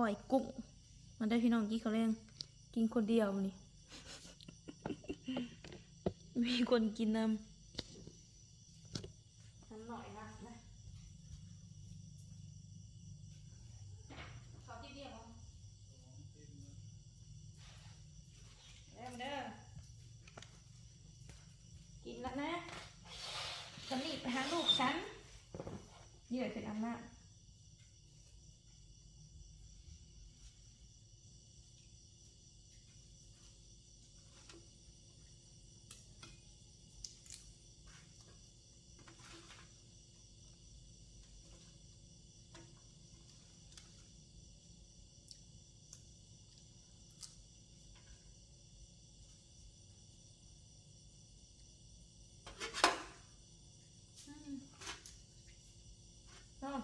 ก้อยกุ้ง มันได้พี่น้องกินเขาวแรงกินคนเดียวนี่ มีคนกินนำทำหน่อยนะนะขอที่เดียวมั้งเด้อมาเด้อกินแล้วนะฉันรีบไปหาลูกฉันเหยื่อเป็นอำนา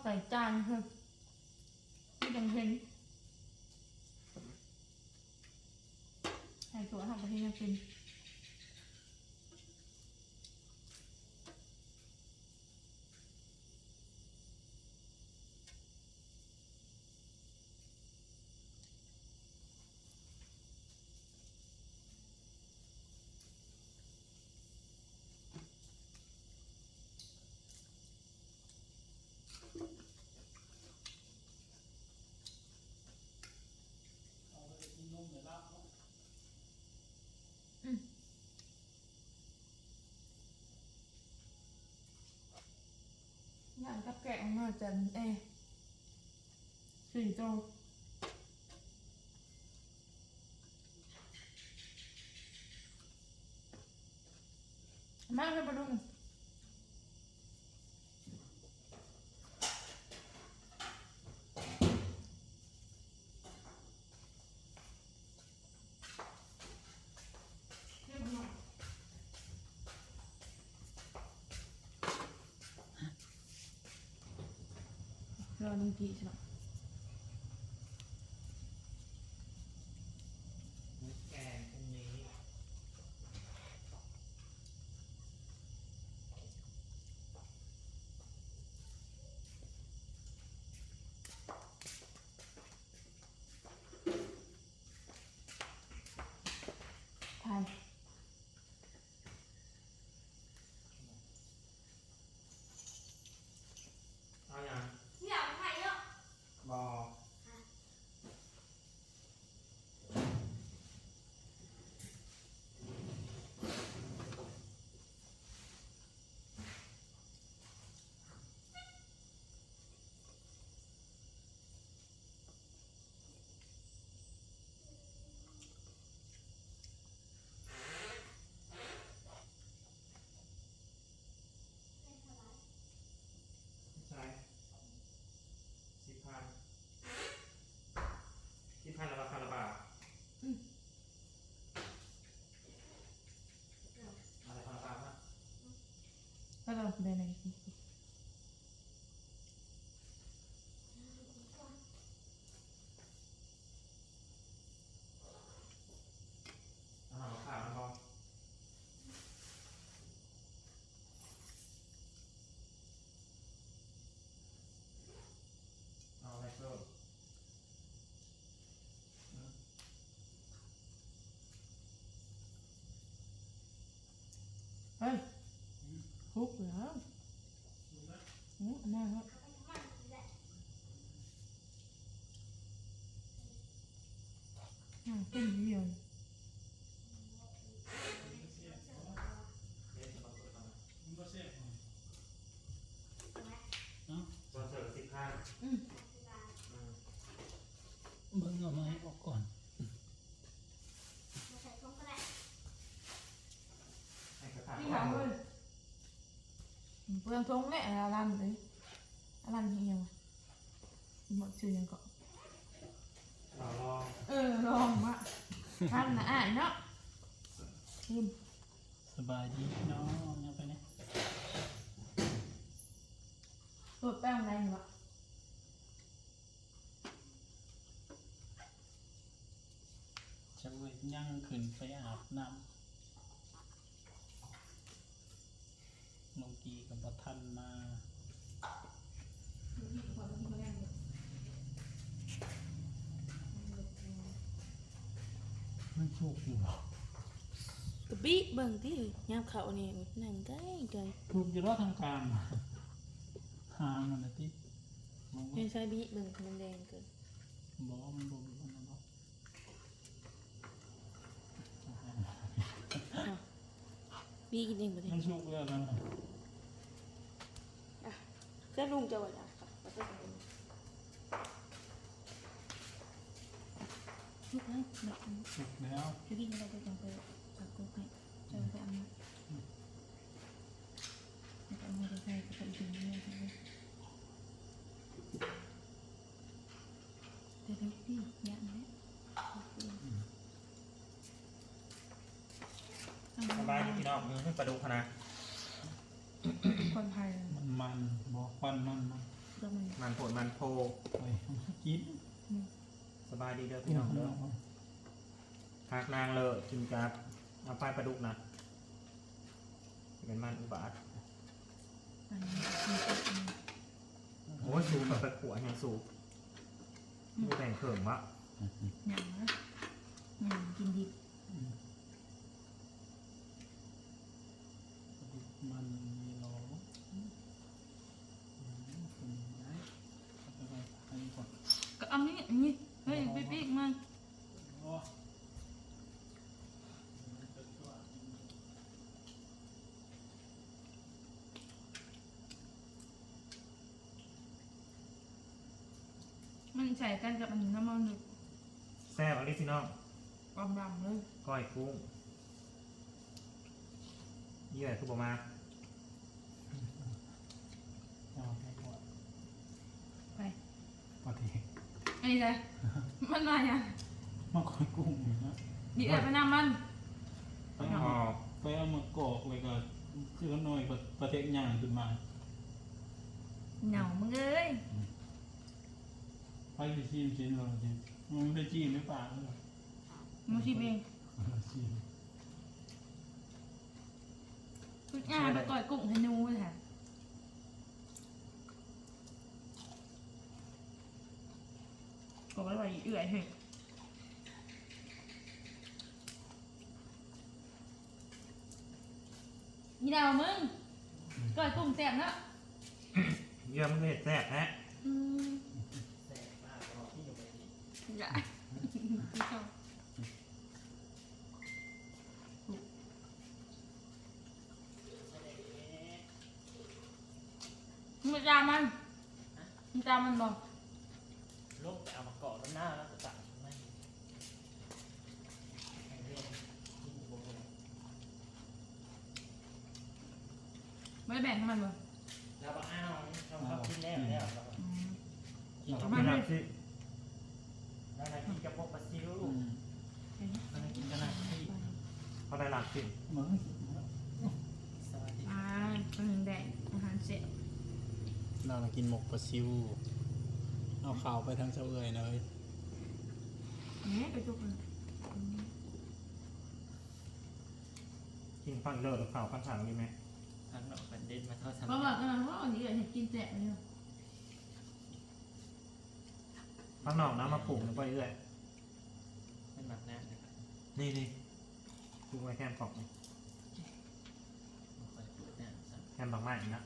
ใส่จานเถอะไม่ยังเห็นใส่ถั่วทำกะเทศยังเป็นอย่า งกับแกะออกมาจันเอสี่ตัวมากเลยปะลุง รอลุงกี่ใช่ไหม มุกแกงพรุ่งนี้ ไทย เอาอย่าง อยากไทยเนาะ บอใช่สิบพันสิบพันแล้วราคาละบาทอะไรพันละบาทนะ ก็เราได้ไหน อาหารขาวนะบอเอาอะไรเพิ่มอืม เฮ้ย คุกเหรออืมอันนั้นครับอืมเป็นเดียวเอ๊ะจะม ออลองมาทำนะอ่านเนาะชิมสบายดีพี่น้องยังไปเนี่ยตัวแป้งอะไรอยู่ว นงกีกับประทันมาไม่โชคอยู่หรอกระบี้เบิ่งที่ยามเขาเนี่ยนั่นได้ไงถูกจะรอดทางการหางมันนะที่ยังใช้บี้เบิ่งมันแดงเกินบอกมันบ่มันนะบอก บี่กินเองบ่ได้มันสุกแล้วนั่นน่ะจะลุงจะว่าอยากค่ะว่าจะทำเองลูกนะแบบสุกแล้วจะกินอะไรก็ต้องไปตักกุ๊กให้จะไปเอามาแล้วก็เอามาใส่กระปุกถึงนี่ค่ะเดี๋ยวๆพี่อยากไหม สบายดีพี่ น้องมือขึ้นปลาดุกขนาดคนไทยมันมันบ่ควันมันมันก็มันมันโผลมันโพไปกินสบายดีเด้อพี่น้องเด้อหักนางเลยกินกับเอาไปปลาดุกนะเป็นมันอุบาทมันโอ้ยสูงแบบไปขวดยังสูงไม่แต่งเขิมวะหนังนะหนังกินดิบ มันมีโลอืมเป็นไงเอาไปไว้ให้ก่อน ก็เอา นี้อันนี้เฮ้ยปิ๊กปิ๊กมันโอ้มันใส่กันกับอันน้ำมันหนึกแซ่บเอะไรพี่น้องความดำเลยก้อยกุ้งเยื่อคือประมาณเอาไปก่อนไปปฏิ อันนี้เลยมันมาอย่างมาคอยกุ้งอยู่นะดีเอ็ดไปน้ำมัน ไปเอามาไปเอามากอกไว้ก็คือหน่อยประเทศย่างขึ้นมาเหนียวมึงเอ้ยไปไปชิมชิ้นเราชิมมันไม่ได้จิ้มไม่ปากเลยมึงชิมเองชิมทุกอย่างไปก่อยกุ้งให้นูเลยค่ะ ก็ไว้ไว้เอื่อยเฮ้ยนี่ดาวมึงก่อยกุ้งแซ่บเนาะเยื่อมันก็เห็ดแซ่บฮะอืมแซ่บมากรอพี่อยู่ไปดีอย่ามึงจามันมึงจามันบอกลูก นหน้าแล้วก็ตัดไม่ให้เรียนกินอยู่บนไม่ได้แบ่งให้มันบอกแล้วก็อ้าวเราเขากินแล้วแล้วเราอืมกินเอากับไปมันหลับสิแล้วนายกินกับพวกปลาซิวอืมเห็นไหมแล้วนายกินกันนะเขาได้หลับสิมึงสวัสดีอ่าเป็นแดงอาหารเสร็จเรามากินหมกปลาซิวเอาข่าวไปทางเจ้าเอ๋ยเลย เนี่ยกระจุกเลยอืมกินฟังเลิศหรือเปล่าฟังถางดีไหมทางดอกประเด็นมาเท่าทำเพราะว่าเออเพราะว่าอันนี้เห็นกินแจกเลยเนาะฟังนอกน้ำมาปลูกหรือไปเรื่อยเป็นหมักหน้านะครับนี่นี่ปลูกไว้แคมปอกนี่ไม่ค่อยปวดหน้าสักแคมปอกไม้อีกนะ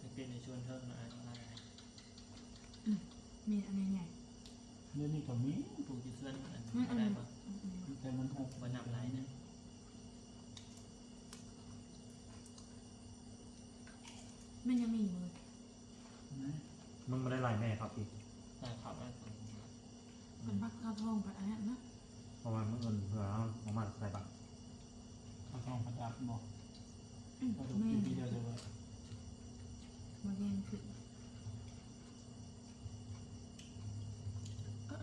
ถ้า เป็นในชวนเทิงนะอะไรมีอันนี้ไงเรื่องนี้ก็มีปลูกที่เสื้อนอันอืมอืได้มปะอืมอืมแต่มันหกวันนำไรนะมันยังมีอยู่เลยมึงไม่ได้ไล่แม่ครับอีกแต่เขาไม่สนมันพักข้าวทองผัดอันนั้นนะเพราะว่ามึงเอินเผื่อเอาออกมาใส่ปากเขาต้องประดับบอกอืมเขาดูแม่กินทีเดียวจะเลย มาแย่งขึ้นเอ้อ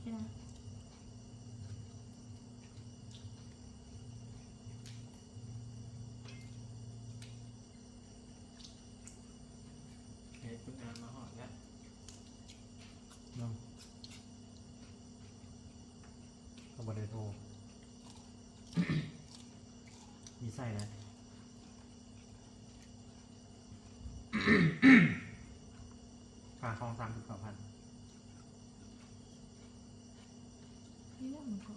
ใช่ไหมเฮ้ยคุณงามาหอดแล้วน้องเนาะก็บริโทร มีไส้นะ ขาาคลองสามสิบกว่าพันนี่เรื่องมันก็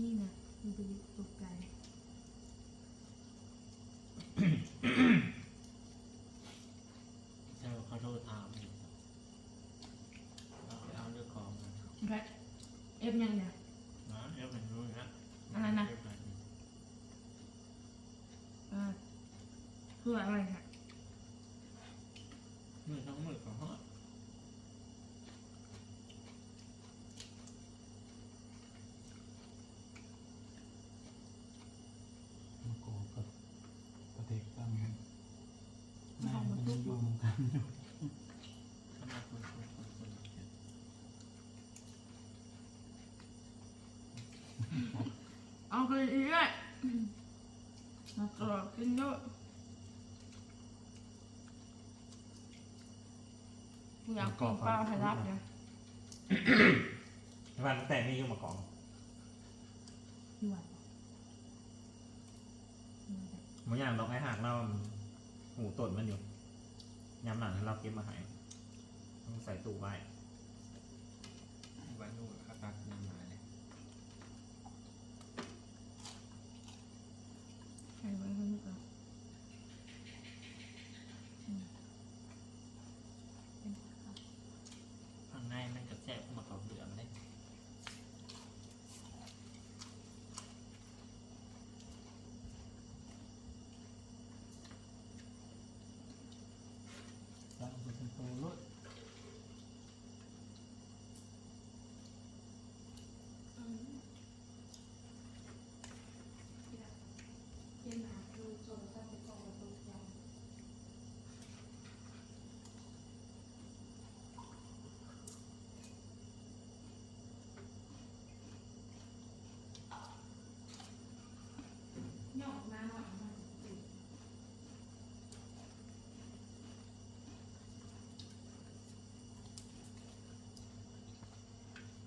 นี่นะมันเป็นตกใจใช่เขาโทรถามอยู่เอาไปเอาเรื่องของมาแพทเอฟยังเนี่ย นะเอฟมันรู้นะ อะไรนะ เฟมั อ่า เพื่ออะไรค่ะมือทั้งมือของเขามาโกกับประเทศตั้งหน้ามันอยู่เหมือนกันขนาดคนคนคนคนเจ็บเอาไปอีกเลยมาตลอดกินเย อะกูอยากกินปลาไทยรัฐเนี่ยวันแต่นี่ยุ่งมากองพี่หวานหมันอย่างดอกไอ้หักเราหูตดมันอยู่ยำหนังเราเก็บมาใหายต้องใส่ตู้ไว้วันนู้นอาการยังมาเลย ใครไว้เขาลูกเรา ข้างในมันกระแทกมากับเหลืองเลย ตั้งเป็นโตรถ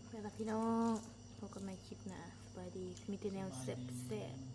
ไปละ พี่น้องพบกันใหม่คลิปหนะสบายดีมีแต่แนวแซ่บ